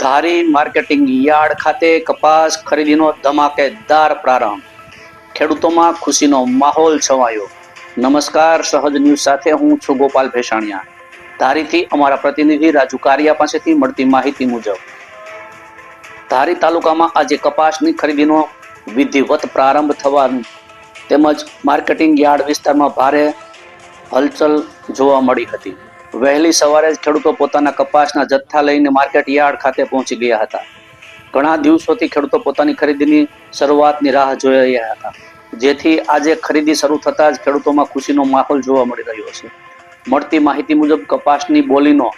ધારી marketing yard ખાતે કપાસ ખરીદીનો ધમાકેદાર પ્રારંભ. ખેડૂતોમાં ખુશીનો માહોલ છવાયો. નમસ્કાર, સહજ ન્યૂઝ સાથે હું છું ગોપાલ ભેસાણિયા. ધારીથી અમારા પ્રતિનિધિ રાજુ કારિયા પાસેથી મળતી માહિતી મુજબ, ધારી તાલુકામાં આજે કપાસની ખરીદીનો વિધિવત પ્રારંભ થવાનું તેમજ માર્કેટિંગ યાર્ડ વિસ્તારમાં ભારે હલચલ જોવા મળી હતી. વહેલી સવારે જ ખેડૂતો પોતાના કપાસના જથ્થા લઈને માર્કેટ યાર્ડ ખાતે પહોંચી ગયા હતા. ઘણા દિવસોથી ખેડૂતો પોતાની ખરીદીની શરૂઆતની રાહ જોઈ રહ્યા હતા. જેથી આજે ખરીદી શરૂ થતાં જ ખેડૂતોમાં ખુશીનો માહોલ જોવા મળી રહ્યો છે. મળતી માહિતી મુજબ કપાસની બોલીનો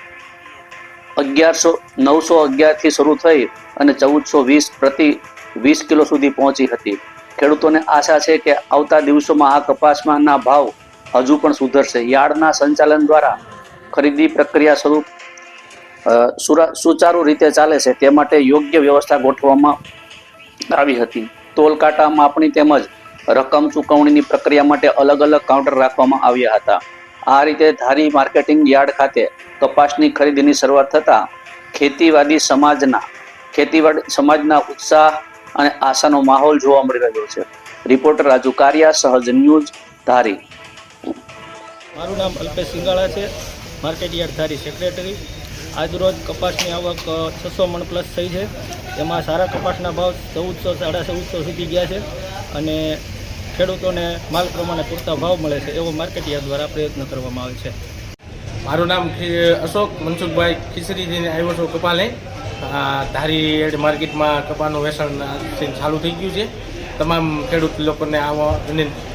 અગિયારસો, નવસો અગિયારથી શરૂ થઈ અને ચૌદસો વીસ પ્રતિ વીસ કિલો સુધી પહોંચી હતી. ખેડૂતોને આશા છે કે આવતા દિવસોમાં આ કપાસમાંના ભાવ હજુ પણ સુધરશે. યાર્ડના સંચાલન દ્વારા ખરીદી પ્રક્રિયા સ્વરૂપ સુચારુ રીતે ચાલે છે તે માટે યોગ્ય વ્યવસ્થા ગોઠવવામાં આવી હતી. ટોલકાટા માપણી તેમજ રકમ ચૂકવણીની પ્રક્રિયા માટે અલગ અલગ કાઉન્ટર રાખવામાં આવ્યા હતા. આ રીતે ધારી માર્કેટિંગ યાર્ડ ખાતે કપાસની ખરીદીની શરૂઆત થતાં ખેતીવાદી સમાજના, ખેતીવાડી સમાજના ઉત્સાહ અને આશાનો માહોલ જોવા મળી રહ્યો છે. રિપોર્ટર રાજુ કારિયા, સહજ ન્યૂઝ, ધારી. મારું નામ અલ્પેશ સિંગાળા છે. માર્કેટ યાર્ડ ધારી સેક્રેટરી આજરોજ કપાસની આવક છસો મણ પ્લસ થઈ છે. એમાં સારા કપાસના ભાવ ચૌદસો, સાડા ચૌદસો સુધી ગયા છે. અને ખેડૂતોને માલ પ્રમાણે પૂરતા ભાવ મળે છે એવો માર્કેટ યાર્ડ દ્વારા પ્રયત્ન કરવામાં આવે છે. મારું નામ અશોક મનસુખભાઈ ખીસરીજીને આવ્યો છું કપાલે. ધારી એડ માર્કેટમાં કપાનું વેચાણ ચાલુ થઈ ગયું છે. તમામ ખેડૂત લોકોને આવા વિનંતી